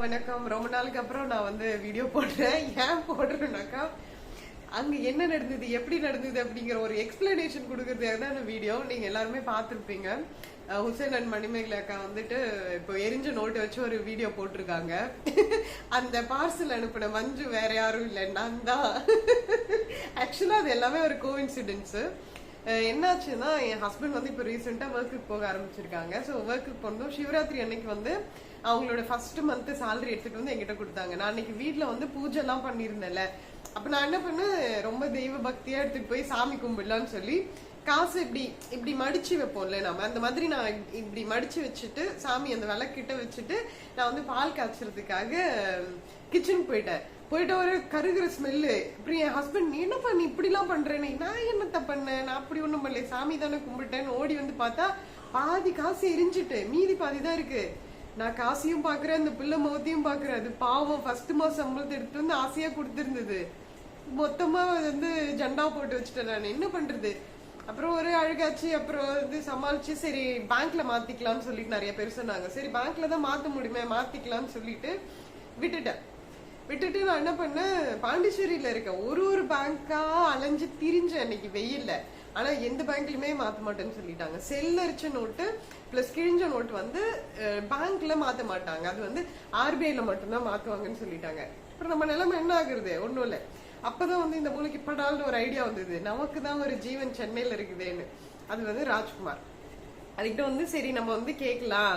வணக்கம். ரொம்ப நாளுக்கு அப்புறம் நான் வந்து வீடியோ போடுறேன். ஏன் போடுறேன்னாக்கா அங்க என்ன நடந்தது எப்படி நடந்தது அப்படிங்கிற ஒரு எக்ஸ்பிளனேஷன் கொடுக்கறதுக்காக தான் அந்த வீடியோ நீங்க எல்லாருமே பார்த்திருப்பீங்க. ஹுசேன் அண்ட் மணிமேகலை அக்கா வந்துட்டு இப்போ எரிஞ்ச நோட்டு வச்சு ஒரு வீடியோ போட்டிருக்காங்க. அந்த பார்சல் அனுப்பின மஞ்சு வேற யாரும் இல்லை. நான் தான். ஆக்சுவலா அது எல்லாமே ஒரு கோஇன்சிடென்ஸு என்னாச்சுன்னா என் ஹஸ்பண்ட் வந்து இப்போ ரீசெண்டாக ஒர்க்குக்கு போக ஆரம்பிச்சிருக்காங்க. ஸோ ஒர்க்குக்கு போனதும் சிவராத்திரி அன்னைக்கு வந்து அவங்களோட ஃபர்ஸ்ட் மந்த் சேலரி எடுத்துட்டு வந்து என்கிட்ட கொடுத்தாங்க. நான் அன்னைக்கு வீட்டில் வந்து பூஜைலாம் பண்ணியிருந்தேன்ல. அப்போ நான் என்ன பண்ணேன் ரொம்ப தெய்வ பக்தியா எடுத்துகிட்டு போய் சாமி கும்பிடலான்னு சொல்லி காசு இப்படி இப்படி மடிச்சு வைப்போம்ல நம்ம அந்த மாதிரி நான் இப்படி மடிச்சு வச்சுட்டு சாமி அந்த விளக்கிட்ட வச்சுட்டு நான் வந்து பால் காய்ச்சறதுக்காக கிச்சனுக்கு போயிட்டேன். போயிட்டு ஒரு கருகிற ஸ்மெல்லு இப்படி என் ஹஸ்பண்ட் நீ என்ன பண்ணி இப்படிலாம் பண்றேன்னு? நான் என்னத்த பண்ணேன்? நான் அப்படி ஒண்ணும் பண்ணல. சாமி தானே கும்பிட்டேன்னு ஓடி வந்து பார்த்தா பாதி காசு எரிஞ்சிட்டு மீதி பாதி தான் இருக்கு. நான் காசையும் பாக்குறேன் அந்த பிள்ளை முகத்தையும் பாக்குறேன். அது பாவம் ஃபர்ஸ்ட் மாசம் சம்பளத்தை எடுத்து வந்து ஆசையா கொடுத்துருந்தது. மொத்தமா வந்து ஜெண்டா போட்டு வச்சுட்டேன் நான். என்ன பண்றது? அப்புறம் ஒரு அழுகாச்சு அப்புறம் வந்து சமாளிச்சு சரி பேங்க்ல மாத்திக்கலாம்னு சொல்லிட்டு நிறைய பேர் சொன்னாங்க. சரி பேங்க்ல தான் மாத்த முடியுமே மாத்திக்கலாம்னு சொல்லிட்டு விட்டுட்டேன். விட்டுட்டு நான் என்ன பண்ணேன் பாண்டிச்சேரியில இருக்க ஒரு ஒரு பேங்க்கா அலைஞ்சு திரிஞ்சேன் அன்னைக்கு வெயில்ல. ஆனா எந்த பேங்க்லயுமே மாத்த மாட்டேன்னு சொல்லிட்டாங்க. செல்லரிச்ச நோட்டு பிளஸ் கிழிஞ்ச நோட்டு வந்து பேங்க்ல மாத்த மாட்டாங்க. அது வந்து ஆர்பிஐல மட்டும்தான் மாத்துவாங்கன்னு சொல்லிட்டாங்க. அப்புறம் நம்ம நிலைமை என்ன ஆகுறது? ஒண்ணும் இல்ல. அப்பதான் வந்து இந்த மூளைக்கு படால்னு ஒரு ஐடியா வந்தது. நமக்கு தான் ஒரு ஜீவன் சென்னையில இருக்குதுன்னு. அது வந்து ராஜ்குமார். அதுக்கிட்ட வந்து சரி நம்ம வந்து கேட்கலாம்.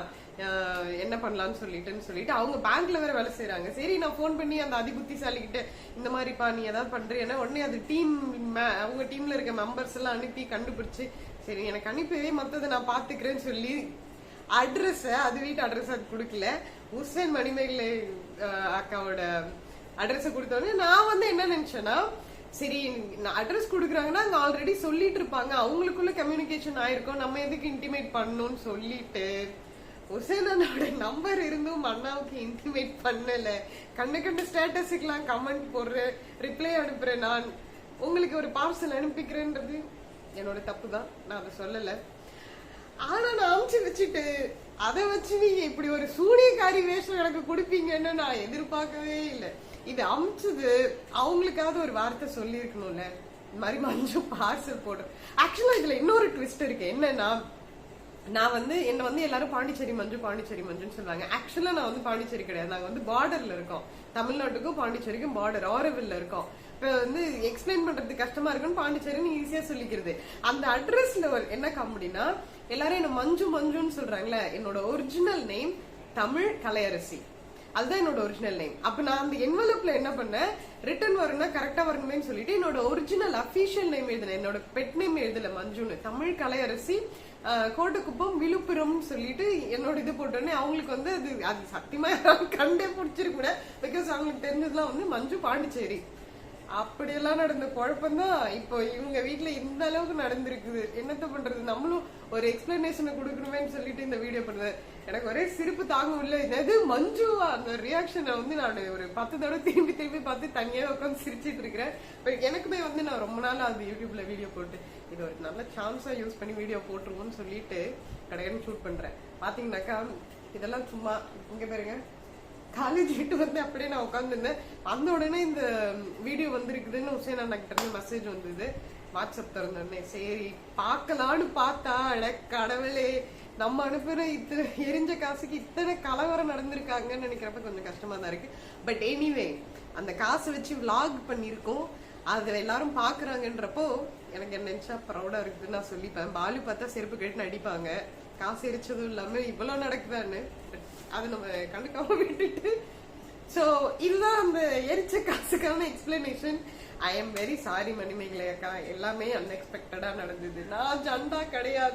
என்ன பண்ணலாம்னு சொல்லிட்டுன்னு சொல்லிட்டு அவங்க பேங்க்ல வேற வேலை செய்யறாங்க சரி நான் ஃபோன் பண்ணி அந்த அதிபுத்திசாலி கிட்ட இந்த மாதிரிப்பா நீ ஏதாவது ஏன்னா உடனே அது டீம் அவங்க டீம்ல இருக்க மெம்பர்ஸ் எல்லாம் அனுப்பி கண்டுபிடிச்சு சரி எனக்கு அனுப்பிவே மத்ததை நான் பாத்துக்கிறேன்னு சொல்லி அட்ரஸ் அது வீட்டு அட்ரஸ் அது கொடுக்கல. உசேன் மணிமேகலை அக்காவோட அட்ரஸ் கொடுத்தோடனே நான் வந்து என்ன நினைச்சேன்னா சரி அட்ரஸ் கொடுக்குறாங்கன்னா அங்க ஆல்ரெடி சொல்லிட்டு இருப்பாங்க. அவங்களுக்குள்ள கம்யூனிகேஷன் ஆயிருக்கும். நம்ம எதுக்கு இன்டிமேட் பண்ணணும்னு சொல்லிட்டு. உசேன் நம்பர் இருந்தும் அண்ணாவுக்கு இன்டிமேட் பண்ணல. கண்ணு கண்டு ஸ்டேட்டஸுக்கெல்லாம் கமெண்ட் போடுறேன் ரிப்ளை அனுப்புறேன் நான் உங்களுக்கு ஒரு பார்சல் அனுப்பிக்கிறேன்றது என்னோட தப்பு தான் நான் அதை சொல்லல. ஆனா நான் அமுச்சு வச்சுட்டு அதை வச்சு நீங்க இப்படி ஒரு சூனியக்காரி வேஷம் எனக்கு கொடுப்பீங்கன்னு நான் எதிர்பார்க்கவே இல்லை. இது அமிச்சது அவங்களுக்காவது ஒரு வார்த்தை சொல்லியிருக்கணும்ல இந்த மாதிரி மஞ்சு பார்சல் போடும் ஆக்சுவலா இதுல இன்னொரு ட்விஸ்ட் இருக்கு. என்னன்னா நான் வந்து என்னை வந்து எல்லாரும் பாண்டிச்சேரி மஞ்சு பாண்டிச்சேரி மஞ்சுன்னு சொல்லுவாங்க. ஆக்சுவலா நான் வந்து பாண்டிச்சேரி கிடையாது. நாங்கள் வந்து பார்டர்ல இருக்கோம். தமிழ்நாட்டுக்கும் பாண்டிச்சேரிக்கும் பார்டர் ஆரவில் இருக்கோம். இப்போ வந்து எக்ஸ்பிளைன் பண்றது கஷ்டமா இருக்குன்னு பாண்டிச்சேரின்னு ஈஸியா சொல்லிக்கிறது. அந்த அட்ரஸ்ல என்ன காமெடினா எல்லாரும் என்ன மஞ்சு மஞ்சுன்னு சொல்றாங்களே என்னோட ஒரிஜினல் நேம் தமிழ் கலையரசி. அதுதான் என்னோட ஒரிஜினல் நேம் அப்ப நான் அந்த என்வலப்ல என்ன பண்ணேன்? ரிட்டர்ன் வரும்னா கரெக்டா வரணுமேன்னு சொல்லிட்டு என்னோட ஒரிஜினல் அபிஷியல் நேம் எழுதினேன். என்னோட பெட் நேம் எழுதல மஞ்சுன்னு. தமிழ் கலையரசி ஆஹ், கோட்டக்குப்பம் விழுப்புரம்னு சொல்லிட்டு என்னோட இது போட்டோன்னே அவங்களுக்கு வந்து அது அது சத்தியமா யாராவது கண்டே பிடிச்சிருக்கூட பிகாஸ் அவங்களுக்கு தெரிஞ்சதுலாம் வந்து மஞ்சு பாண்டிச்சேரி. அப்படியெல்லாம் நடந்த குழப்பம்தான் இப்போ இவங்க வீட்டுல இந்த அளவுக்கு நடந்திருக்குது. என்னத்த பண்றது? நம்மளும் ஒரு எக்ஸ்பிளனேஷனை கொடுக்கணுமேன்னு சொல்லிட்டு இந்த வீடியோ பண்ணுது எனக்கு ஒரே சிரிப்பு தாங்க முடியல என்னது? மஞ்சுவா? அந்த ரியாக்ஷனை வந்து நான் ஒரு பத்து தடவை திரும்பி திரும்பி பார்த்து தனியாக உட்காந்து சிரிச்சிட்டு இருக்கிறேன். பட் எனக்குமே வந்து நான் ரொம்ப நாள் அது யூடியூப்ல வீடியோ போட்டு இது ஒரு நல்ல சான்ஸா யூஸ் பண்ணி வீடியோ போட்டுருவோம்னு சொல்லிட்டு கடையன்னு ஷூட் பண்றேன். பாத்தீங்கன்னாக்கா இதெல்லாம் சும்மா இங்க பாருங்க. காலேஜ் விட்டு வந்து அப்படியே நான் உட்காந்துருந்தேன் வந்த உடனே இந்த வீடியோ வந்திருக்குதுன்னு உசேன் அண்ணா கிட்ட மெசேஜ் வந்தது. வாட்ஸ்அப் திறந்தோடனே சரி பார்க்கலான்னு பார்த்தா அட கடவுளே நம்ம அனுப்புற இத்தனை எரிஞ்ச காசுக்கு இத்தனை கலவரம் நடந்திருக்காங்கன்னு நினைக்கிறப்ப கொஞ்சம் கஷ்டமா தான் இருக்கு. பட் எனிவே அந்த காசை வச்சு vlog பண்ணியிருக்கோம். அதை எல்லாரும் பாக்குறாங்கன்றப்போ எனக்கு என்ன நினைச்சா ப்ரௌடா இருக்குதுன்னு நான் சொல்லிப்பேன். பாலு பார்த்தா செருப்பு கேட்டு அடிப்பாங்க. காசு எரிச்சதும் இல்லாம இவ்வளவு நடக்குதான்னு But அதை நம்ம கண்டுக்காம விட்டுட்டு. சோ இதுதான் அந்த எரிச்ச காசுக்கான explanation I am very sorry Manimekalai அக்கா. எல்லாமே அன்எக்ஸ்பெக்டடா நடந்தது. நான் ஜண்டா கிடையாது.